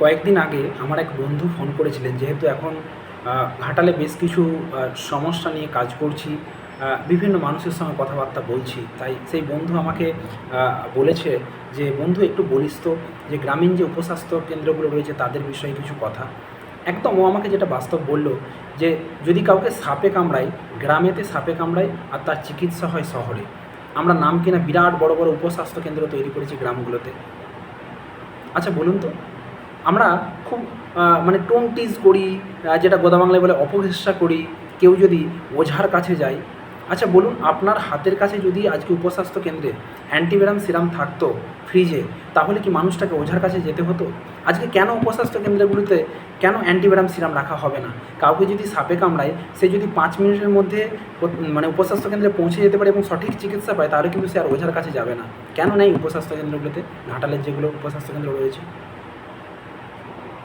কয়েকদিন আগে আমার এক বন্ধু ফোন করেছিলেন, যেহেতু এখন ঘাটালে বেশ কিছু সমস্যা নিয়ে কাজ করছি বিভিন্ন মানুষের সঙ্গে কথাবার্তা বলছি। তাই সেই বন্ধু আমাকে বলেছে যে, বন্ধু, একটু বলিস তো, যে, গ্রামীণ যে উপস্বাস্থ্য কেন্দ্রগুলো রয়েছে, তাদের বিষয়ে কিছু কথা। একদম ও আমাকে যেটা বাস্তব বলল, যে, যদি কাউকে সাপে কামড়ায়, গ্রামেতে সাপে কামড়ায়, আর তার চিকিৎসা হয় শহরে। আমরা নাম কিনা বিরাট বড় বড় উপস্বাস্থ্য কেন্দ্র তৈরি করেছি গ্রামগুলোতে। আচ্ছা বলুন তো। আমরা খুব মানে টোন টিজ করি যেটা গোদা বাংলায় বলে অপচেষ্টা করি, কেউ যদি ওঝার কাছে যায়। আচ্ছা বলুন, আপনার হাতের কাছে যদি আজকে উপস্বাস্থ্য কেন্দ্রে অ্যান্টিভেরাম সিরাম থাকতো ফ্রিজে তাহলে কি মানুষটাকে ওঝার কাছে যেতে হতো? আজকে কেন উপস্বাস্থ্য কেন্দ্রগুলিতে কেন অ্যান্টিভেরাম সিরাম রাখা হবে না? কাউকে যদি সাপে কামড়ায়, সে যদি পাঁচ মিনিটের মধ্যে মানে উপস্বাস্থ্য কেন্দ্রে পৌঁছে যেতে পারে এবং সঠিক চিকিৎসা পায়, তাহলে কিন্তু সে আর ওঝার কাছে যাবে না। কেন নেই উপস্বাস্থ্য কেন্দ্রগুলোতে? ঘাটালের যেগুলো উপস্বাস্থ্য কেন্দ্র রয়েছে।